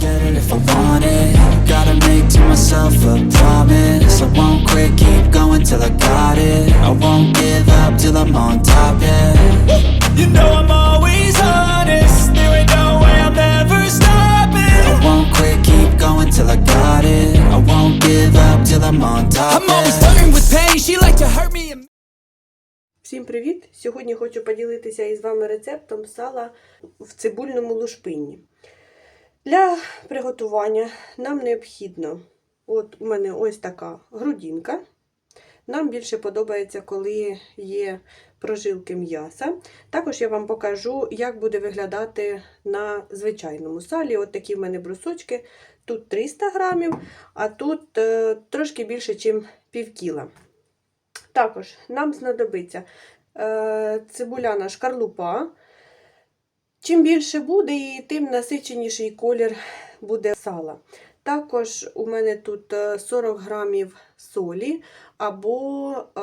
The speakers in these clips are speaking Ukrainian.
get it if I want it Gotta make to myself a promise I won't quit, keep going till I got it I won't give up till I'm on top, yeah You know I'm always honest There ain't no way I'm ever stopping I won't quit, keep going till I got it I won't give up till I'm on top, I'm always flirting with pain. She like to hurt me. and- Всім привіт! Сьогодні хочу поділитися із вами рецептом сала в цибульному лушпинні. Для приготування нам необхідно, от у мене ось така грудинка. Нам більше подобається, коли є прожилки м'яса. Також я вам покажу, як буде виглядати на звичайному салі. От такі в мене брусочки. Тут 300 грамів, а тут е, трошки більше, ніж пів кіла. Також нам знадобиться е, цибуляна шкарлупа. Чим більше буде, і тим насиченіший колір буде сала. Також у мене тут е, 40 грамів солі або е,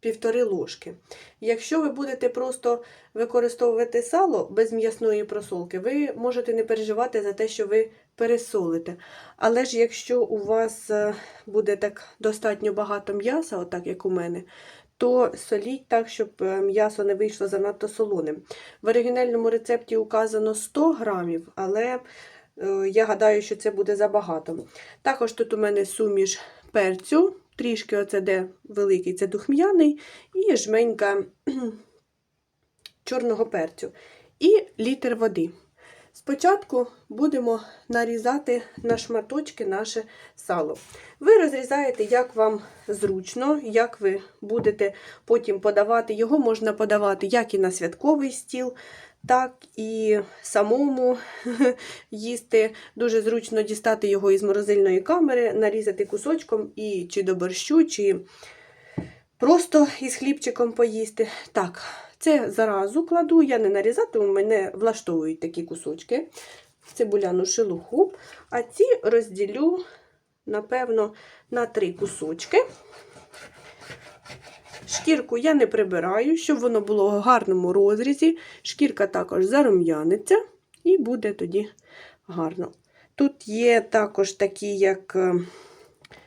півтори ложки. Якщо ви будете просто використовувати сало без м'ясної просолки, ви можете не переживати за те, що ви пересолите. Але ж якщо у вас е, буде так достатньо багато м'яса, отак як у мене, то соліть так, щоб е, м'ясо не вийшло занадто солоним. В оригінальному рецепті указано 100 грамів, але е, я гадаю, що це буде забагато. Також тут у мене суміш перцю, трішки оце де великий, це духм'яний, і жменька чорного перцю. І літр води. Спочатку будемо нарізати на шматочки наше сало. Ви розрізаєте, як вам зручно, як ви будете потім подавати. Його можна подавати як і на святковий стіл, так і самому їсти. Дуже зручно дістати його із морозильної камери, нарізати кусочком і чи до борщу, чи просто із хлібчиком поїсти. Так, це заразу кладу, я не нарізатиму, мене влаштовують такі кусочки, цибуляну шелуху, а ці розділю, напевно, на три кусочки. Шкірку я не прибираю, щоб воно було в гарному розрізі. Шкірка також зарум'яниться і буде тоді гарно. Тут є також такі, як е,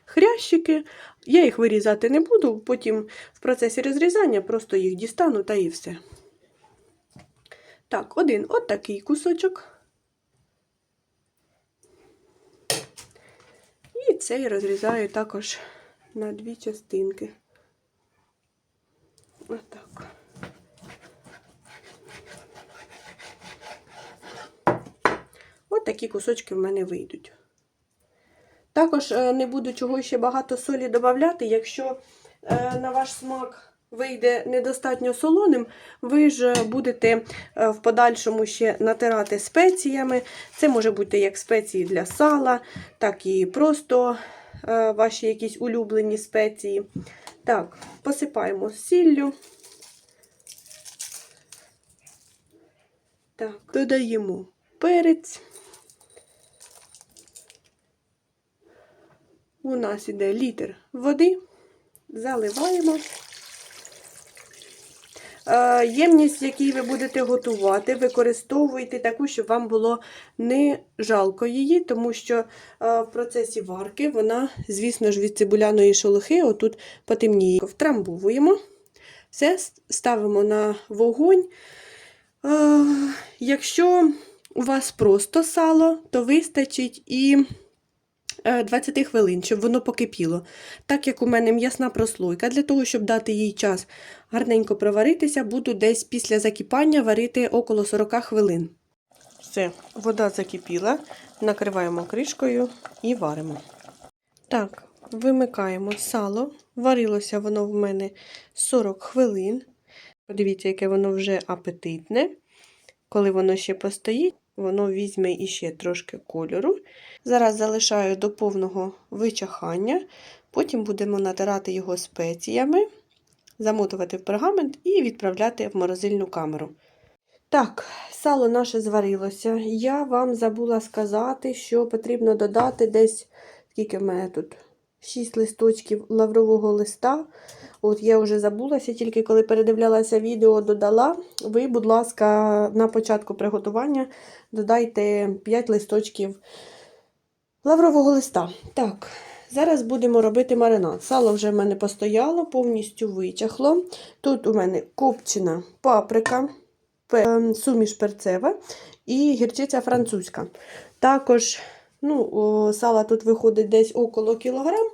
хрящики. Я їх вирізати не буду, потім в процесі розрізання просто їх дістану та і все. Так, один от такий кусочок. І цей розрізаю також на дві частинки. Отак. От такі кусочки в мене вийдуть. Також е, не буду чого ще багато солі додати. Якщо е, на ваш смак вийде недостатньо солоним, ви ж будете е, в подальшому ще натирати спеціями. Це може бути як спеції для сала, так і просто ваші якісь улюблені спеції. Так, посипаємо сіллю. Так, додаємо перець. У нас іде літр води, заливаємо. Е, Ємність, в якій ви будете готувати, використовуйте таку, щоб вам було не жалко її, тому що е, в процесі варки вона, звісно ж, від цибуляної шелухи отут потемніє. Втрамбовуємо, все ставимо на вогонь. Е, Якщо у вас просто сало, то вистачить і 20 хвилин, щоб воно покипіло. Так як у мене м'ясна прослойка, для того, щоб дати їй час гарненько проваритися, буду десь після закипання варити около 40 хвилин. Все, вода закипіла, накриваємо кришкою і варимо. Так, вимикаємо сало. Варилося воно в мене 40 хвилин. Подивіться, яке воно вже апетитне. Коли воно ще постоїть, воно візьме іще трошки кольору. Зараз залишаю до повного вичахання. Потім будемо натирати його спеціями, замотувати в пергамент і відправляти в морозильну камеру. Так, сало наше зварилося. Я вам забула сказати, що потрібно додати десь, скільки в мене тут, 6 листочків лаврового листа. От я вже забулася, тільки коли передивлялася відео, додала. Ви, будь ласка, на початку приготування додайте 5 листочків лаврового листа. Так, зараз будемо робити маринад. Сало вже в мене постояло, повністю вичахло. Тут у мене копчена паприка, ем, суміш перцева і гірчиця французька. Також ну, сала тут виходить десь около кілограм,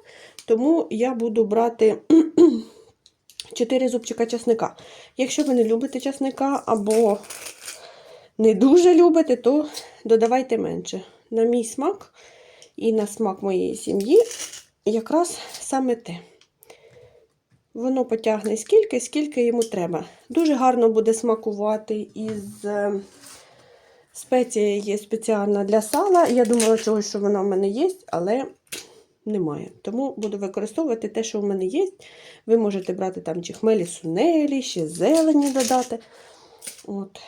тому я буду брати 4 зубчика часника. Якщо ви не любите часника або не дуже любите, то додавайте менше. На мій смак і на смак моєї сім'ї якраз саме те. Воно потягне скільки, скільки йому треба. Дуже гарно буде смакувати із е, спеція є спеціальна для сала. Я думала, чогось, що вона в мене є, але немає. Тому буду використовувати те, що в мене є. Ви можете брати там чи хмелі сунелі, ще зелені додати. От.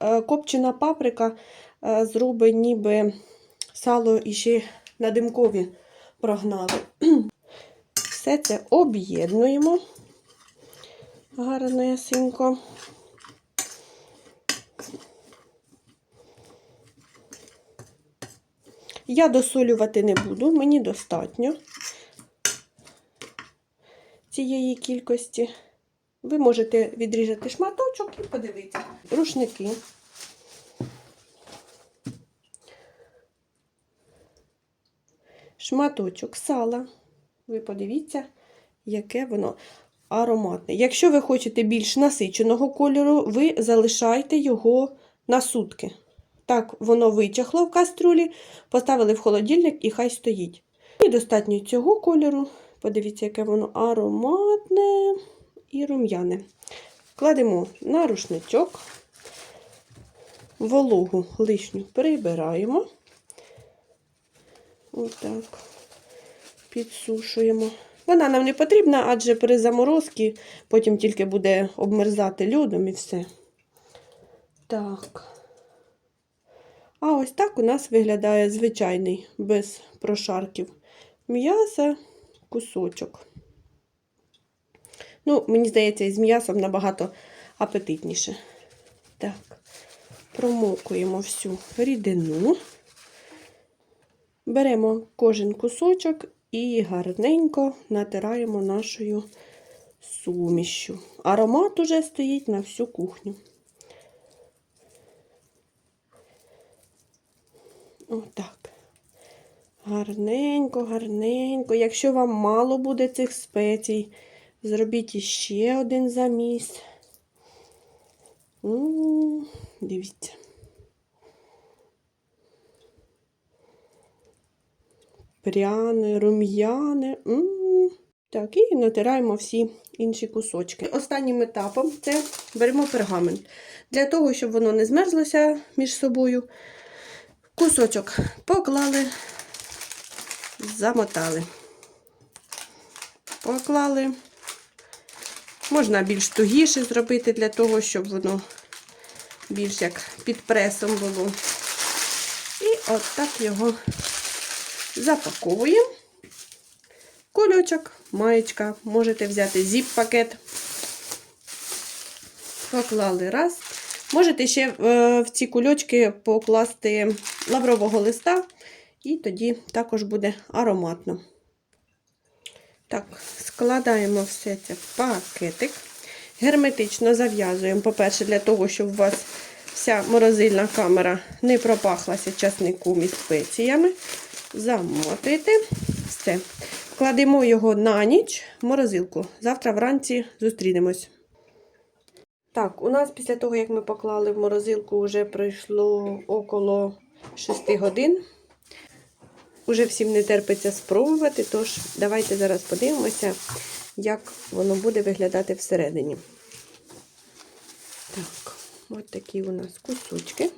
Е, Копчена паприка е, зробить ніби сало іще на димкові прогнали. Все це об'єднуємо гарнесенько. Я досолювати не буду, мені достатньо цієї кількості. Ви можете відрізати шматочок і подивитися. Рушники. Шматочок сала. Ви подивіться, яке воно ароматне. Якщо ви хочете більш насиченого кольору, ви залишайте його на сутки. Так, воно вичахло в каструлі, поставили в холодильник і хай стоїть. І достатньо цього кольору. Подивіться, яке воно ароматне і рум'яне. Кладемо на рушничок, вологу лишню прибираємо. Отак. Підсушуємо. Вона нам не потрібна, адже при заморозці потім тільки буде обмерзати льодом і все. Так. А ось так у нас виглядає звичайний, без прошарків. М'яса, кусочок. Ну, мені здається, із м'ясом набагато апетитніше. Так, промокуємо всю рідину. Беремо кожен кусочок і гарненько натираємо нашою сумішю. Аромат уже стоїть на всю кухню. Отак. Гарненько, гарненько. Якщо вам мало буде цих спецій, зробіть іще один заміс. Дивіться. Пряне, рум'яне. Так, і натираємо всі інші кусочки. Останнім етапом це беремо пергамент. Для того, щоб воно не змерзлося між собою, кусочок поклали, замотали. Поклали. Можна більш тугіше зробити для того, щоб воно більш як під пресом було. І от так його запаковуємо. Кульочок, маєчка. Можете взяти зіп-пакет. Поклали раз. Можете ще е, в ці кульочки покласти лаврового листа, і тоді також буде ароматно. Так, складаємо все це в пакетик. Герметично зав'язуємо, по-перше, для того, щоб у вас вся морозильна камера не пропахлася часником і спеціями. Замотуєте. Все. Кладемо його на ніч в морозилку. Завтра вранці зустрінемось. Так, у нас після того, як ми поклали в морозилку, вже пройшло около 6 годин. Уже всім не терпиться спробувати, тож давайте зараз подивимося, як воно буде виглядати всередині. Так, от такі у нас кусочки.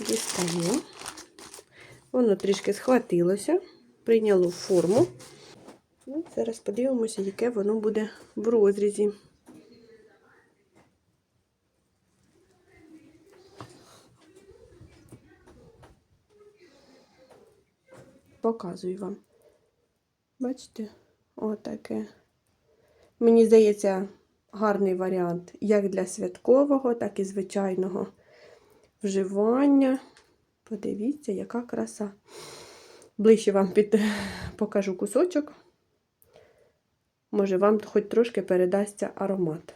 Дістаємо. Воно трішки схватилося, прийняло форму. Ну, зараз подивимося, яке воно буде в розрізі. Показую вам. Бачите? Отаке. Мені здається, гарний варіант як для святкового, так і звичайного вживання. Подивіться, яка краса. Ближче вам під... покажу кусочок. Може, вам хоч трошки передасться аромат.